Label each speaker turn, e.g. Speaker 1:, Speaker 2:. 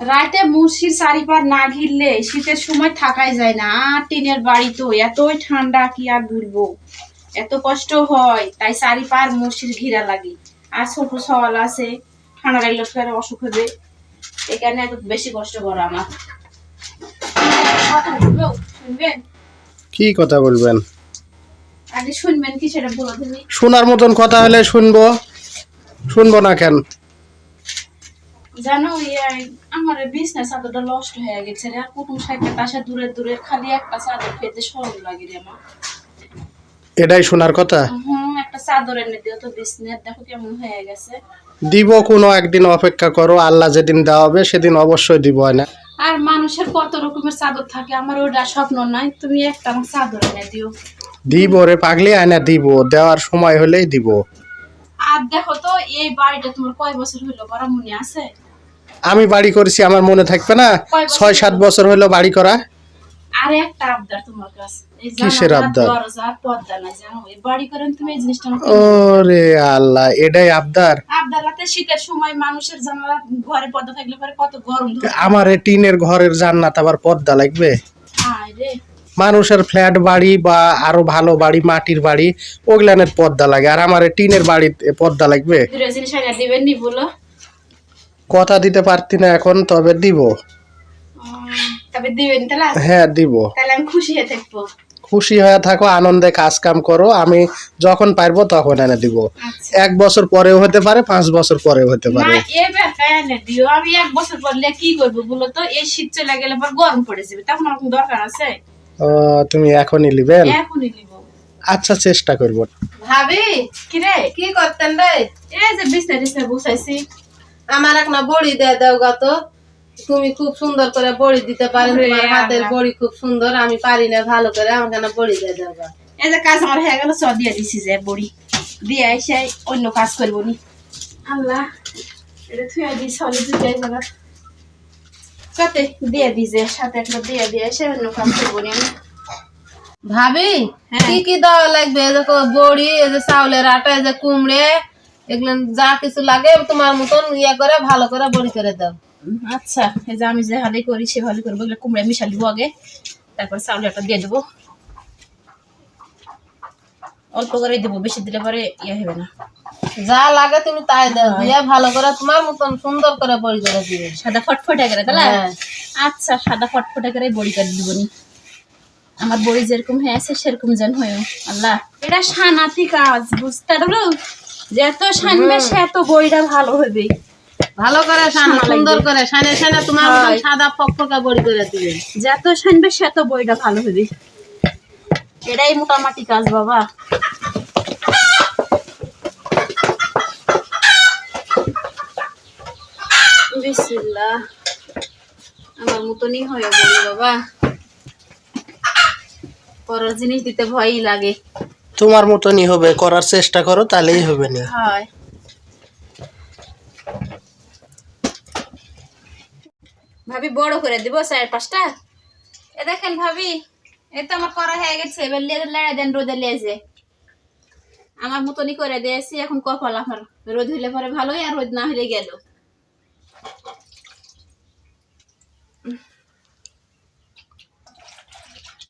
Speaker 1: রাতে মুর্শির চারিপার না ঘিরলে শীতের সময় থাকাই যায় না। আর টিনের বাড়ি তো এতই ঠান্ডা কি আর বলব? এত কষ্ট হয় তাই চারিপার মুর্শির ঘিরা লাগে। আর ছোট সওয়াল আছে ঠান্ডা লাগলে ফের অসুখ হবে। এখানে এত বেশি কষ্ট করো আমার। শুনবেন?
Speaker 2: কি কথা বলবেন?
Speaker 1: আগে শুনবেন কি সেটা বলে
Speaker 2: শোনার মতন কথা হলে শুনব। শুনব না কেন?
Speaker 1: জানো ইয়ে আমার বিজনেস চাদরটা নষ্ট হয়ে গেছে রে। আর কুটুম সাহেবের পাশে দূরে দূরে খালি একটা চাদর পেতে সরল লাগে রে আমার।
Speaker 2: এটাই শোনার কথা?
Speaker 1: হুম একটা চাদর এনে দিও তো বিজনেস দেখো কেমন হয়ে গেছে।
Speaker 2: দিব কোনো একদিন অপেক্ষা করো আল্লাহ যেদিন দেওয়া হবে সেদিন অবশ্যই দিব না?
Speaker 1: আর মানুষের কত রকমের চাদর থাকে আমার ওটা স্বপ্ন নাই তুমি একটা আমার চাদর এনে দিও।
Speaker 2: দিব রে পাগলি আয়না দিব দেওয়ার সময় হলেই দিব।
Speaker 1: আর দেখো তো এই বাড়িটা তোমার কয় বছর বড় মনে আছে?
Speaker 2: আমি বাড়ি করেছি আমার মনে থাকবে না। ছয় সাত বছর হলো বাড়ি করা।
Speaker 1: আর একটা আবদার তোমার কাছে।
Speaker 2: কিসের আবদার?
Speaker 1: পর্দা নাই জানো? এই বাড়ি করেন তুমি এই জিনিসটা
Speaker 2: ওরে আল্লাহ এটাই আবদার।
Speaker 1: শীতের সময় মানুষের জানালা ঘরে পর্দা থাকলে পরে কত গরম ধরে
Speaker 2: আমার টিনের ঘরের জান্নাত আবার পর্দা লাগবে। মানুষের ফ্ল্যাট বাড়ি বা আরও ভালো বাড়ি মাটির বাড়ি ওগুলানের পর্দা লাগে। আর আমার টিনের বাড়িতে পর্দা লাগবে? কথা দিতে পারতি না এখন তবে দিব। হ্যাঁ দিব।
Speaker 1: খুশি হয়ে থাকব।
Speaker 2: খুশি হয়ে থাকো আনন্দে কাজ কাম করো আমি যখন পারব তখন এনে দিব।
Speaker 1: আচ্ছা।
Speaker 2: এক বছর পরেও হতে পারে পাঁচ বছর পরেও হতে পারে।
Speaker 1: আমি এক বছর পরলে কি করব বলো তো? এই শীত চলে গেলে পর গরম পড়ে যাবে তখন দরকার আছে?
Speaker 2: তুমি এখনই নিবেন
Speaker 1: এখনই নিব।
Speaker 2: আচ্ছা চেষ্টা করব।
Speaker 3: ভাবি
Speaker 1: কি রে
Speaker 3: কি করতেন রে?
Speaker 1: এই যে বিছনা টিছনা বসাইছি
Speaker 3: আমার এক না বড়ি দিয়ে দাও গা তো। তুমি খুব সুন্দর করে বড়ি দিতে পারেন তোমার হাতের বড়ি খুব সুন্দর। আমি পারি না ভালো করে। আমাকে না বড়ি দিয়ে দাও গা।
Speaker 1: এই যে কাজ আমার হয়ে গেল চ দিয়ে দিছি যে বড়ি। দিয়ে এসে অন্য কাজ করব নি। আল্লাহ এটা থুয়ে দিই সলে দুটাই জায়গা সাথে দিয়ে দিছে সাথে একটা দিয়ে দিয়ে এসে অন্য কাজ করব আমি
Speaker 3: ভাবি
Speaker 1: হ্যাঁ।
Speaker 3: কি কি দেওয়া লাগবে? দেখো বড়ি এই যে চাউলের আটা এই যে কুমড়ে এগুলো যা কিছু লাগে তোমার মতন ইয়ে করে ভালো করে বড়ি করে দাও।
Speaker 1: আচ্ছা এই যে আমি যে হালে করি সে ভালো করব এগুলো কুমড়া মিশাল দিব আগে তারপর চাউলটা দিয়ে দেবো। অল্প করে দেবো বেশি দিলে পরে ইয়ে হবে না।
Speaker 3: যা লাগে তুমি তাই দাও। দিয়ে ভালো করে তোমার মতন সুন্দর করে বড়ি করে দিবে।
Speaker 1: সাদা ফটফটে করে তাহলে
Speaker 3: হ্যাঁ।
Speaker 1: আচ্ছা সাদা ফটফটে করে বড়ি করে দিব নি আমার বড়ি যেরকম হয়েছে সেরকম যেন হয়। আল্লাহ এটা সানাতি কাজ বুঝতে পারল? যত সানবে এত বড়িটা ভালো হবে।
Speaker 3: ভালো করে সানো
Speaker 1: সানা
Speaker 3: সুন্দর করে সানে সানে তোমার। সাদা ফকফকা বড়ি করে দিবে।
Speaker 1: যত সানবে সে তো বড়িটা ভালো হবে। এটাই মোটামুটি কাজ বাবা। বিসমিল্লাহ আমার মতনই হয় বাবা পরের জিনিস দিতে ভয়ই লাগে।
Speaker 2: তোমার মতনই হবে করার চেষ্টা করো তাহলেই হবে না।
Speaker 1: হয়। ভাবি বড় করে দিব চার পাঁচটা। এ দেখেন ভাবি এ তো আমার করা হয়ে গেছে এবার লেজে লেড়া দেন রোদে লেজে আমার মতনই করে দিয়েছি এখন কপাল আমার রোদ হইলে পরে ভালোই আর রোদ না হইলে গেল। Mm-hmm.